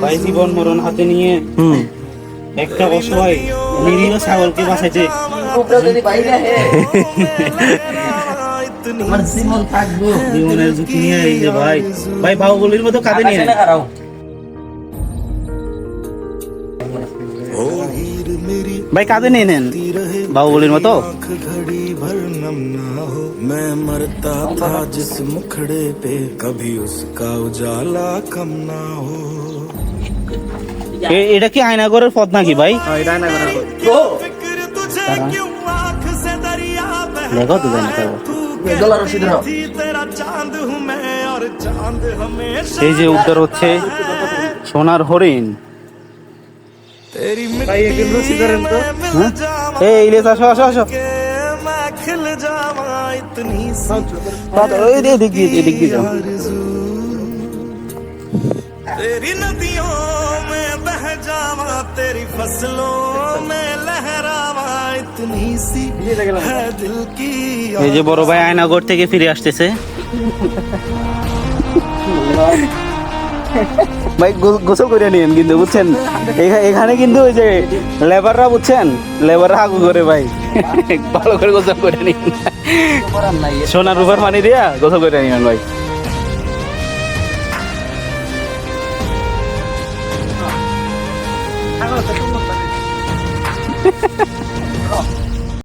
ভাই জীবন মরণ হাতে নিয়ে একটা অসহায় নিরীহ ছাগলকে বাঁচাইছে ভাই মতো কাঁদে নিয়ে ভাই নেন বাহুবলীর মতো? মুখড়ে পে কভি উসকা উজালা কম না হো এটা কি আয়নাগরের পথ নাকি ভাই? দেখো তো এই যে উদ্ধার হচ্ছে সোনার হরিণ। तेरी मिट्टी में मिल जावा এই ইলিয়াস আসো আসো আসো के मैं खिल जावा इतनी सी ওই যে এদিক দিয়ে এদিক দিয়ে যাও। आरज़ू। तेरी नदियों में बह जावा तेरी फसलों में लहरावा इतनी सी है दिल की এই যে বড় ভাই আয়নাগর থেকে ফিরে আসতেছে ভাই গো- গোসল করে নিন কিন্তু বুঝছেন এখা- এখানে কিন্তু ওই যে লেবাররা বুঝছেন লেবাররা আগু করে ভাই ভালো করে গোসল করে নিন সোনার রূপার পানি দিয়া গোসল করে নিন ভাই